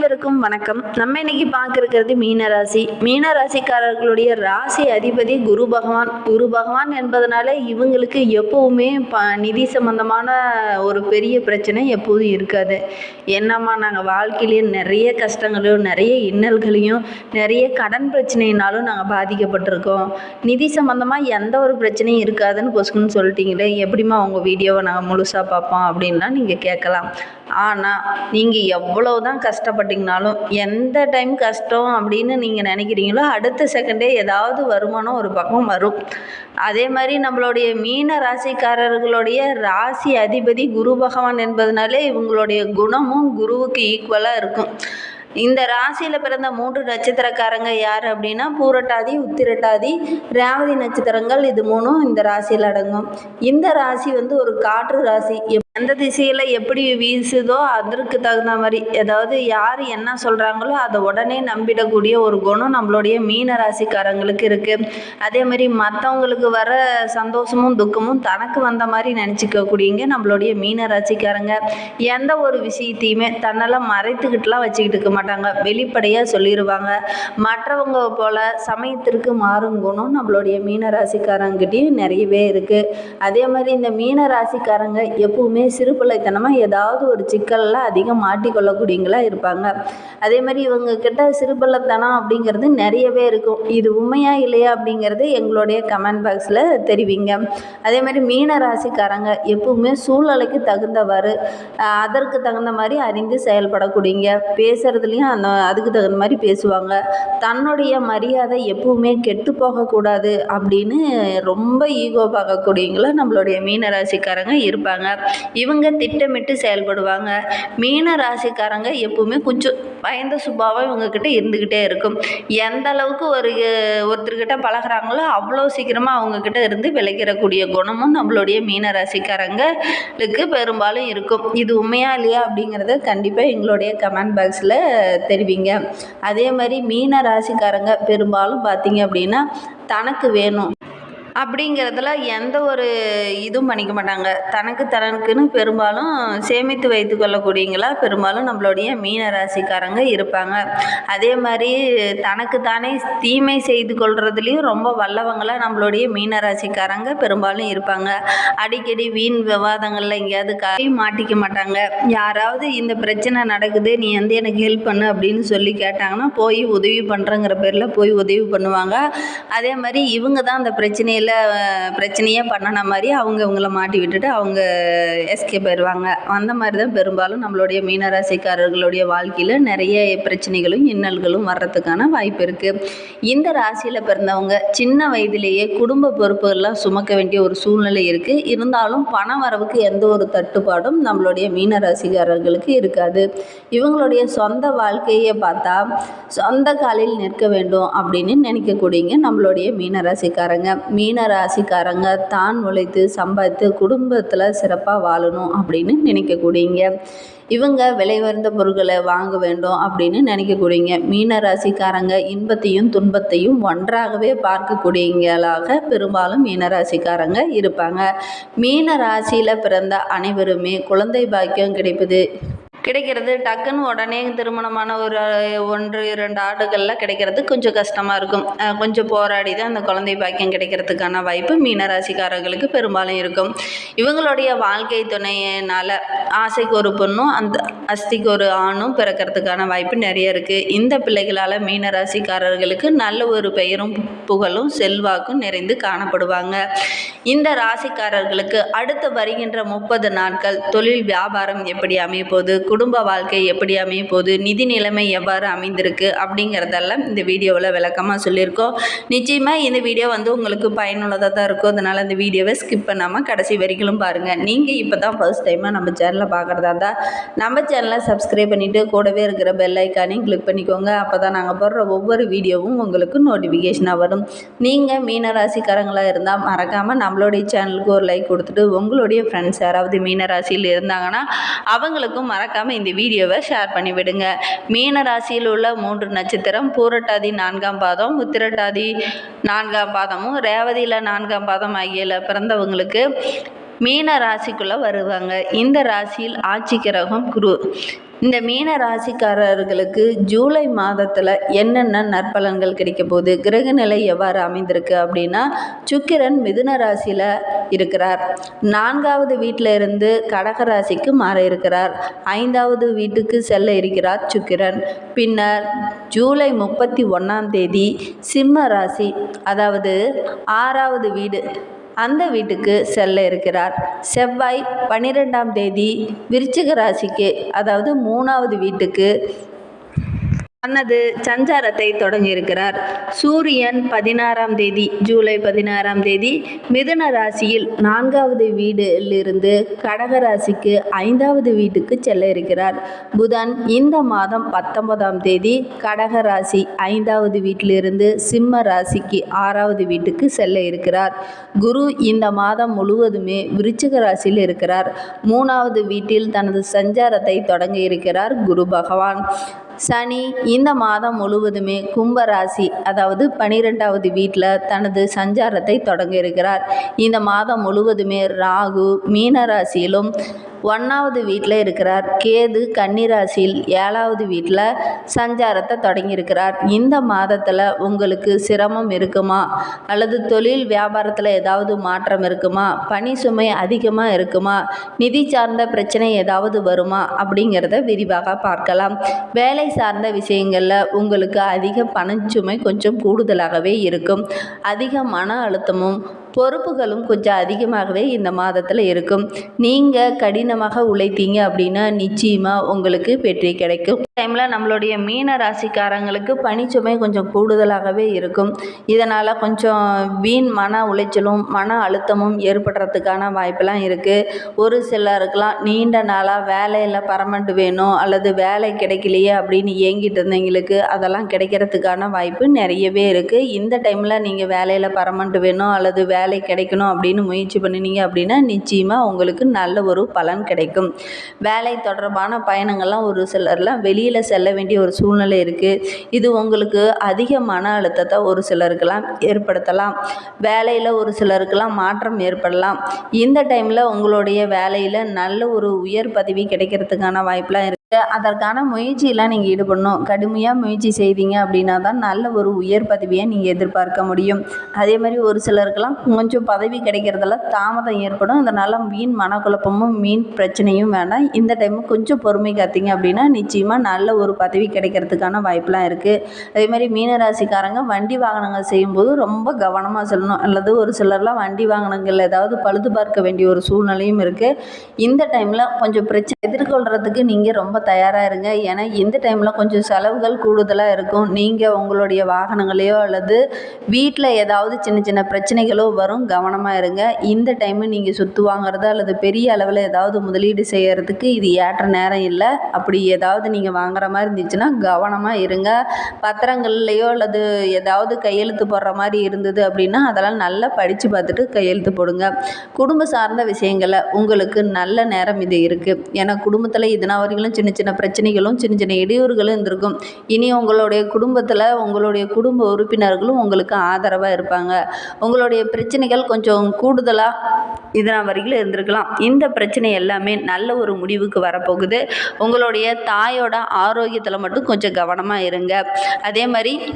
அனைவருக்கும் வணக்கம். நம்ம இன்னைக்கு பார்க்கறது மீனராசி. மீனராசிக்காரர்களுடைய ராசி அதிபதி குரு பகவான். குரு பகவான் என்பதனால இவங்களுக்கு எப்பவுமே ப நிதி சம்பந்தமான ஒரு பெரிய பிரச்சனை எப்போதும் இருக்காது. என்னம்மா நாங்கள் வாழ்க்கையிலேயே நிறைய கஷ்டங்களையும் நிறைய இன்னல்களையும் நிறைய கடன் பிரச்சனையினாலும் நாங்கள் பாதிக்கப்பட்டிருக்கோம். நிதி சம்பந்தமாக எந்த ஒரு பிரச்சனையும் இருக்காதுன்னு பொசுக்குன்னு சொல்லிட்டீங்களே எப்படிம்மா உங்கள் வீடியோவை நாங்கள் முழுசாக பார்ப்போம் அப்படின்லாம் நீங்கள் கேட்கலாம். ஆனால் நீங்கள் எவ்வளோ தான் கஷ்டப்பட்டு கஷ்டப்பட்டீங்கனாலும் எந்த டைம் கஷ்டம் அப்படின்னு நீங்கள் நினைக்கிறீங்களோ அடுத்த செகண்டே ஏதாவது வருமானம் ஒரு பக்கம் வரும். அதே மாதிரி நம்மளுடைய மீன ராசிக்காரர்களுடைய ராசி அதிபதி குரு பகவான் என்பதனாலே இவங்களுடைய குணமும் குருவுக்கு ஈக்குவலாக இருக்கும். இந்த ராசியில் பிறந்த மூன்று நட்சத்திரக்காரங்க யார் அப்படின்னா பூரட்டாதி உத்திரட்டாதி ரேவதி நட்சத்திரங்கள் இது மூணும் இந்த ராசியில் அடங்கும். இந்த ராசி வந்து ஒரு காற்று ராசி. எந்த திசையில் எப்படி வீசுதோ அதற்கு தகுந்த மாதிரி அதாவது யார் என்ன சொல்கிறாங்களோ அதை உடனே நம்பிடக்கூடிய ஒரு குணம் நம்மளுடைய மீன ராசிக்காரங்களுக்கு இருக்குது அதே மாதிரி மற்றவங்களுக்கு வர சந்தோஷமும் துக்கமும் தனக்கு வந்த மாதிரி நினச்சிக்கக்கூடியங்க நம்மளுடைய மீன ராசிக்காரங்க. எந்த ஒரு விஷயத்தையுமே தன்னெல்லாம் மறைத்துக்கிட்டுலாம் வச்சுக்கிட்டு இருக்க மாட்டாங்க. வெளிப்படையாக சொல்லிடுவாங்க மற்றவங்க போல் சமயத்திற்கு மாறும் குணம் நம்மளுடைய மீன ராசிக்காரங்கிட்டையும் நிறையவே இருக்குது அதே மாதிரி இந்த மீன ராசிக்காரங்க எப்பவுமே சிறுபிள்ளைத்தனமாக ஏதாவது ஒரு சிக்கலில் அதிகம் மாட்டிக்கொள்ளக்கூடியங்களா இருப்பாங்க. அதே மாதிரி இவங்க கிட்ட சிறுபிள்ளைத்தனம் அப்படிங்கிறது நிறையவே இருக்கும். இது உண்மையா இல்லையா அப்படிங்கிறது எங்களுடைய கமெண்ட் பாக்ஸில் தெரிவிங்க. அதே மாதிரி மீன ராசிக்காரங்க எப்பவுமே சூழ்நிலைக்கு தகுந்தவாறு அதற்கு தகுந்த மாதிரி அறிந்து செயல்படக்கூடியங்க பேசுகிறதுலையும் அந்த அதுக்கு தகுந்த மாதிரி பேசுவாங்க. தன்னுடைய மரியாதை எப்பவுமே கெட்டு போகக்கூடாது அப்படின்னு ரொம்ப ஈகோ பார்க்கக்கூடியவங்கள நம்மளுடைய மீனராசிக்காரங்க இருப்பாங்க. இவங்க திட்டமிட்டு செயல்படுவாங்க. மீன ராசிக்காரங்க எப்பவுமே கொஞ்சம் பயந்த சுபாவம் இவங்கக்கிட்ட இருந்துக்கிட்டே இருக்கும். எந்த அளவுக்கு ஒரு ஒருத்தர்கிட்ட பழகுறாங்களோ அவ்வளோ சீக்கிரமாக அவங்கக்கிட்ட இருந்து விளைக்கிறக்கூடிய குணமும் நம்மளுடைய மீன ராசிக்காரங்களுக்கு பெரும்பாலும் இருக்கும். இது உண்மையா இல்லையா அப்படிங்கிறத கண்டிப்பாக எங்களுடைய கமெண்ட் பாக்ஸில் தெரிவிங்க. அதே மாதிரி மீன ராசிக்காரங்க பெரும்பாலும் பார்த்தீங்க அப்படின்னா தனக்கு வேணும். அப்படிங்கிறதுல எந்த ஒரு இதுவும் பண்ணிக்க மாட்டாங்க. தனக்கு தனக்குன்னு பெரும்பாலும் சேமித்து வைத்து கொள்ளக்கூடியங்களா பெரும்பாலும் நம்மளுடைய மீன ராசிக்காரங்க இருப்பாங்க. அதே மாதிரி தனக்கு தானே தீமை செய்து கொள்றதுலேயும் ரொம்ப வல்லவங்களா நம்மளுடைய மீன ராசிக்காரங்க பெரும்பாலும் இருப்பாங்க. அடிக்கடி வீண் விவாதங்களில் எங்கேயாவது காரி மாட்டிக்க மாட்டாங்க. யாராவது இந்த பிரச்சனை நடக்குது நீ வந்து எனக்கு ஹெல்ப் பண்ணு அப்படின்னு சொல்லி கேட்டாங்கன்னா போய் உதவி பண்ணுறங்கிற பேரில் போய் உதவி பண்ணுவாங்க. அதே மாதிரி இவங்க தான் அந்த பிரச்சனையை பிரச்சனையில் பிரச்சனையே பண்ணின மாதிரி அவங்க இவங்கள மாட்டி விட்டுட்டு அவங்க எஸ்கேப் ஆயிடுவாங்க அந்த மாதிரி தான் பெரும்பாலும் நம்மளுடைய மீனராசிக்காரர்களுடைய வாழ்க்கையில் நிறைய பிரச்சனைகளும் இன்னல்களும் வர்றதுக்கான வாய்ப்பு இருக்குது இந்த ராசியில் பிறந்தவங்க சின்ன வயதிலேயே குடும்ப பொறுப்புகள்லாம் சுமக்க வேண்டிய ஒரு சூழ்நிலை இருக்குது இருந்தாலும் பண வரவுக்கு எந்த ஒரு தட்டுப்பாடும் நம்மளுடைய மீனராசிக்காரர்களுக்கு இருக்காது. இவங்களுடைய சொந்த வாழ்க்கையை பார்த்தா சொந்த காலில் நிற்க வேண்டும் அப்படின்னு நினைக்கக்கூடியங்க நம்மளுடைய மீனராசிக்காரங்க. மீன ராசிக்காரங்க தான் உழைத்து சம்பாதித்து குடும்பத்தில் சிறப்பாக வாழணும் அப்படின்னு நினைக்கக்கூடியங்க. இவங்க விலை உயர்ந்த பொருட்களை வாங்க வேண்டும் அப்படின்னு நினைக்கக்கூடியங்க. மீனராசிக்காரங்க இன்பத்தையும் துன்பத்தையும் ஒன்றாகவே பார்க்கக்கூடியங்களாக பெரும்பாலும் மீனராசிக்காரங்க இருப்பாங்க. மீன ராசியில் பிறந்த அனைவருமே குழந்தை பாக்கியம் கிடைப்பது கிடைக்கிறது. டக்குன்னு உடனே திருமணமான ஒரு ஒன்று இரண்டு ஆடுகளில் கிடைக்கிறது கொஞ்சம் கஷ்டமாக இருக்கும். கொஞ்சம் போராடி தான் அந்த குழந்தை பாக்கியம் கிடைக்கிறதுக்கான வாய்ப்பு மீனராசிக்காரர்களுக்கு பெரும்பாலும் இருக்கும். இவங்களுடைய வாழ்க்கை துணையினால் ஆசைக்கு ஒரு பொண்ணும் அந்த அஸ்திக்கு ஒரு ஆணும் பிறக்கிறதுக்கான வாய்ப்பு நிறைய இருக்குது இந்த பிள்ளைகளால் மீனராசிக்காரர்களுக்கு நல்ல ஒரு பெயரும் புகழும் செல்வாக்கும் நிறைந்து காணப்படுவாங்க. இந்த ராசிக்காரர்களுக்கு அடுத்து வருகின்ற முப்பது நாட்கள் தொழில் வியாபாரம் எப்படி அமைய போகுது குடும்ப வாழ்க்கை எப்படி அமைய போகுது? நிதி நிலைமை எவ்வாறு அமைந்திருக்கு? அப்படிங்கிறதெல்லாம் இந்த வீடியோவில் விளக்கமாக சொல்லியிருக்கோம். நிச்சயமாக இந்த வீடியோ வந்து உங்களுக்கு பயனுள்ளதாக தான் இருக்கும். அதனால் இந்த வீடியோவை ஸ்கிப் பண்ணாமல் கடைசி வரைக்கும் பாருங்கள் நீங்கள் இப்போ தான் ஃபர்ஸ்ட் டைமாக நம்ம சேனலை பார்க்குறதா இருந்தால் நம்ம சேனலை சப்ஸ்கிரைப் பண்ணிவிட்டு கூடவே இருக்கிற பெல் ஐக்கானையும் கிளிக் பண்ணிக்கோங்க. அப்போ தான் நாங்கள் போடுற ஒவ்வொரு வீடியோவும் உங்களுக்கு நோட்டிஃபிகேஷனாக வரும். நீங்கள் மீனராசிக்காரங்களாக இருந்தால் மறக்காமல் நம்மளுடைய சேனலுக்கு ஒரு லைக் கொடுத்துட்டு உங்களுடைய ஃப்ரெண்ட்ஸ் யாராவது மீனராசியில் இருந்தாங்கன்னா அவங்களுக்கும் மறக்காமல் இந்த வீடியோவை ஷேர் பண்ணி விடுங்க மீன ராசியில் உள்ள மூன்று நட்சத்திரம் பூரட்டாதி நான்காம் பாதம் உத்திரட்டாதி நான்காம் பாதமும் ரேவதியில் நான்காம் பாதம் ஆகியல பிறந்தவங்களுக்கு மீன ராசிக்குள்ளே வருவாங்க. இந்த ராசியில் ஆட்சி கிரகம் குரு. இந்த மீன ராசிக்காரர்களுக்கு ஜூலை மாதத்தில் என்னென்ன நற்பலன்கள் கிடைக்க போகுது? கிரகநிலை எவ்வாறு அமைந்திருக்கு அப்படின்னா சுக்கிரன் மிதுன ராசியில் இருக்கிறார். நான்காவது வீட்டில் இருந்து கடக ராசிக்கு மாற இருக்கிறார். ஐந்தாவது வீட்டுக்கு செல்ல இருக்கிறார் சுக்கிரன். பின்னர் ஜூலை முப்பத்தி ஒன்றாம் தேதி சிம்ம ராசி அதாவது ஆறாவது வீடு அந்த வீட்டுக்கு செல்ல இருக்கிறார். செவ்வாய் பன்னிரெண்டாம் தேதி விருச்சிக ராசிக்கு அதாவது மூணாவது வீட்டுக்கு தனது சஞ்சாரத்தை தொடங்கியிருக்கிறார். சூரியன் பதினாறாம் தேதி ஜூலை பதினாறாம் தேதி மிதுன ராசியில் நான்காவது வீடிலிருந்து கடக ராசிக்கு ஐந்தாவது வீட்டுக்கு செல்ல இருக்கிறார். புதன் இந்த மாதம் பத்தொன்பதாம் தேதி கடக ராசி ஐந்தாவது வீட்டிலிருந்து சிம்ம ராசிக்கு ஆறாவது வீட்டுக்கு செல்ல இருக்கிறார். குரு இந்த மாதம் முழுவதுமே விருச்சிக ராசியில் இருக்கிறார். மூணாவது வீட்டில் தனது சஞ்சாரத்தை தொடங்க இருக்கிறார் குரு பகவான். சனி இந்த மாதம் முழுவதுமே கும்பராசி அதாவது பனிரெண்டாவது வீட்டில் தனது சஞ்சாரத்தை தொடங்க இருக்கிறார். இந்த மாதம் முழுவதுமே ராகு மீன ராசியிலும் ஒன்றாவது வீட்டில் இருக்கிறார். கேது கன்னிராசியில் ஏழாவது வீட்டில் சஞ்சாரத்தை தொடங்கியிருக்கிறார். இந்த மாதத்தில் உங்களுக்கு சிரமம் இருக்குமா? அல்லது தொழில் வியாபாரத்தில் ஏதாவது மாற்றம் இருக்குமா? பணி சுமை அதிகமாக இருக்குமா? நிதி சார்ந்த பிரச்சனை ஏதாவது வருமா? அப்படிங்கிறத விரிவாக பார்க்கலாம். வேலை சார்ந்த விஷயங்களில் உங்களுக்கு அதிக பணச்சுமை கொஞ்சம் கூடுதலாகவே இருக்கும். அதிக மன அழுத்தமும் பொறுப்புகளும் கொஞ்சம் அதிகமாகவே இந்த மாதத்தில் இருக்கும். நீங்கள் கடினமாக உழைத்தீங்க அப்படின்னா நிச்சயமாக உங்களுக்கு வெற்றி கிடைக்கும். டைமில் நம்மளுடைய மீன ராசிக்காரங்களுக்கு பணிச்சுமை கொஞ்சம் கூடுதலாகவே இருக்கும். இதனால் கொஞ்சம் வீண் மன உளைச்சலும் மன அழுத்தமும் ஏற்படுறதுக்கான வாய்ப்பெல்லாம் இருக்குது ஒரு சிலருக்கெலாம் நீண்ட நாளாக வேலையில் பரமண்ட் வேணும் அல்லது வேலை கிடைக்கலையே அப்படின்னு ஏங்கிட்டு இருந்தவங்களுக்கு அதெல்லாம் கிடைக்கிறதுக்கான வாய்ப்பு நிறையவே இருக்குது இந்த டைமில் நீங்கள் வேலையில் பரமண்ட் வேணும் அல்லது வேலை கிடைக்கணும் அப்படின்னு முயற்சி பண்ணினீங்க அப்படின்னா நிச்சயமாக உங்களுக்கு நல்ல ஒரு பலன் கிடைக்கும். வேலை தொடர்பான பயணங்கள்லாம் ஒரு சிலர்லாம் வெளியே வெளியில் செல்ல வேண்டிய ஒரு சூழ்நிலை இருக்குது இது உங்களுக்கு அதிக மன அழுத்தத்தை ஒரு சிலருக்கெல்லாம் ஏற்படுத்தலாம். வேலையில் ஒரு சிலருக்கெல்லாம் மாற்றம் ஏற்படலாம். இந்த டைமில் உங்களுடைய வேலையில் நல்ல ஒரு உயர் பதவி கிடைக்கிறதுக்கான வாய்ப்பெலாம் இருக்குது அதற்கான முயற்சியெல்லாம் நீங்கள் ஈடுபடணும். கடுமையாக முயற்சி செய்தீங்க அப்படின்னா தான் நல்ல ஒரு உயர் பதவியை நீங்கள் எதிர்பார்க்க முடியும். அதே மாதிரி ஒரு சிலருக்கெல்லாம் கொஞ்சம் பதவி கிடைக்கிறதுல தாமதம் ஏற்படும். அதனால் மீன் மனக்குழப்பமும் மீன் பிரச்சனையும் வேண்டாம் இந்த டைமு கொஞ்சம் பொறுமை காத்தீங்க அப்படின்னா நிச்சயமாக நல்ல ஒரு பதவி கிடைக்கிறதுக்கான வாய்ப்பெலாம் இருக்குது அதே மாதிரி மீனராசிக்காரங்க வண்டி வாகனங்கள் செய்யும்போது ரொம்ப கவனமாக செல்லணும். அல்லது ஒரு சிலர்லாம் வண்டி வாகனங்கள் ஏதாவது பழுது பார்க்க வேண்டிய ஒரு சூழ்நிலையும் இருக்குது இந்த டைமில் கொஞ்சம் பிரச்சனை எதிர்கொள்கிறதுக்கு நீங்கள் ரொம்ப தயாராக இருங்க ஏன்னா இந்த டைமில் கொஞ்சம் செலவுகள் கூடுதலாக இருக்கும். நீங்கள் உங்களுடைய வாகனங்களையோ அல்லது வீட்டில் ஏதாவது சின்ன சின்ன பிரச்சனைகளோ வரும் கவனமாக இருங்க. இந்த டைமு நீங்கள் சொத்து வாங்குறது அல்லது பெரிய அளவில் ஏதாவது முதலீடு செய்கிறதுக்கு இது ஏற்ற நேரம் இல்லை. அப்படி ஏதாவது நீங்கள் வாங்குற மாதிரி இருந்துச்சுன்னா கவனமாக இருங்க. பத்திரங்கள்லையோ அல்லது ஏதாவது கையெழுத்து போடுற மாதிரி இருந்தது அப்படின்னா அதெல்லாம் நல்லா படித்து பார்த்துட்டு கையெழுத்து போடுங்க. குடும்ப சார்ந்த விஷயங்களில் உங்களுக்கு நல்ல நேரம் இது இருக்குது ஏன்னா குடும்பத்தில் இதனா வரைக்கும் சின்ன சின்ன பிரச்சனைகளும் சின்ன சின்ன இடையூறுகளும் இருந்திருக்கும். இனி உங்களுடைய குடும்பத்தில் உங்களுடைய குடும்ப உறுப்பினர்களும் உங்களுக்கு ஆதரவாக இருப்பாங்க. உங்களுடைய பிரச்சனைகள் கொஞ்சம் கூடுதலாக இதனால் வரைக்கும் இருந்திருக்கலாம். இந்த பிரச்சனை எல்லாமே நல்ல ஒரு முடிவுக்கு வரப்போகுது. உங்களுடைய தாயோட ஆரோக்கியத்தில் மட்டும் கொஞ்சம் கவனமாக இருங்க. அதே மாதிரி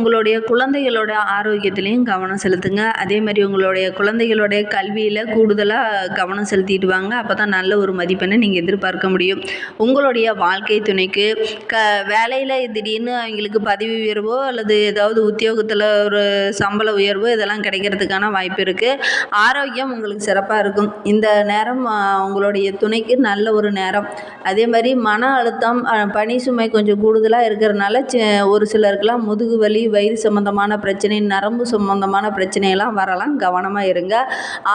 உங்களுடைய குழந்தைகளோட ஆரோக்கியத்துலேயும் கவனம் செலுத்துங்க. அதே மாதிரி உங்களுடைய குழந்தைகளுடைய கல்வியில் கூடுதலாக கவனம் செலுத்திட்டு வாங்க. அப்போ தான் நல்ல ஒரு மதிப்பெண்ணை நீங்கள் எதிர்பார்க்க முடியும். உங்களுடைய வாழ்க்கை துணைக்கு க வேலையில் திடீர்னு அவங்களுக்கு பதவி உயர்வோ அல்லது ஏதாவது உத்தியோகத்தில் ஒரு சம்பள உயர்வோ இதெல்லாம் கிடைக்கிறதுக்கான வாய்ப்பு இருக்குது ஆரோக்கியம் உங்களுக்கு சிறப்பாக இருக்கும். இந்த நேரம் உங்களுடைய துணைக்கு நல்ல ஒரு நேரம். அதே மாதிரி மன அழுத்தம் பனி பணி சுமை கொஞ்சம் கூடுதலாக இருக்கிறனால ஒரு சிலருக்கெல்லாம் முதுகு வலி வயிறு சம்மந்தமான பிரச்சனை நரம்பு சம்மந்தமான பிரச்சனையெல்லாம் வரலாம். கவனமாக இருங்க.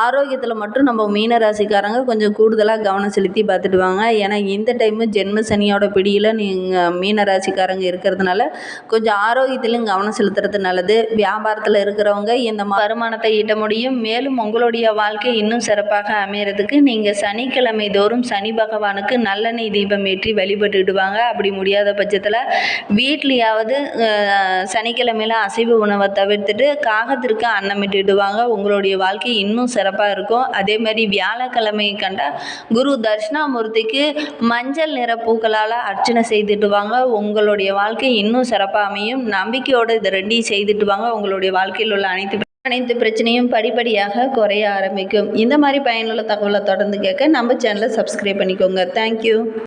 ஆரோக்கியத்தில் மட்டும் நம்ம மீன ராசிக்காரங்க கொஞ்சம் கூடுதலாக கவனம் செலுத்தி பார்த்துட்டு வாங்க. ஏன்னா இந்த டைமு ஜென்ம சனியோட பிடியில் நீங்கள் மீன ராசிக்காரங்க இருக்கிறதுனால கொஞ்சம் ஆரோக்கியத்திலும் கவனம் செலுத்துறது நல்லது. வியாபாரத்தில் இருக்கிறவங்க இந்த வருமானத்தை ஈட்ட முடியும். மேலும் உங்களுடைய வாழ்க்கை இன்னும் சிறப்பாக அமையறதுக்கு நீங்கள் சனிக்கிழமை தோறும் சனி பகவானுக்கு நல்லெண்ணெய் தீபம் ஏற்றி வழிபட்டுடுவாங்க அப்படி முடியாத பட்சத்தில் வீட்லேயாவது சனிக்கிழமை சனிக்கிழமையில அசைவ உணவை தவிர்த்துட்டு காகத்திற்கு அன்னமிட்டுடுவாங்க உங்களுடைய வாழ்க்கை இன்னும் சிறப்பாக இருக்கும். அதே மாதிரி வியாழக்கிழமை கண்டா குரு தட்சிணாமூர்த்திக்கு மஞ்சள் நிற பூக்களால் அர்ச்சனை செய்துட்டுவாங்க. உங்களுடைய வாழ்க்கை இன்னும் சிறப்பாக அமையும். நம்பிக்கையோடு இதை ரெண்டையும் செய்துட்டுவாங்க. உங்களுடைய வாழ்க்கையில் உள்ள அனைத்து அனைத்து பிரச்சனையும் படிப்படியாக குறைய ஆரம்பிக்கும். இந்த மாதிரி பயனுள்ள தகவலை தொடர்ந்து கேட்க நம்ம சேனலை சப்ஸ்கிரைப் பண்ணிக்கோங்க. தேங்க்யூ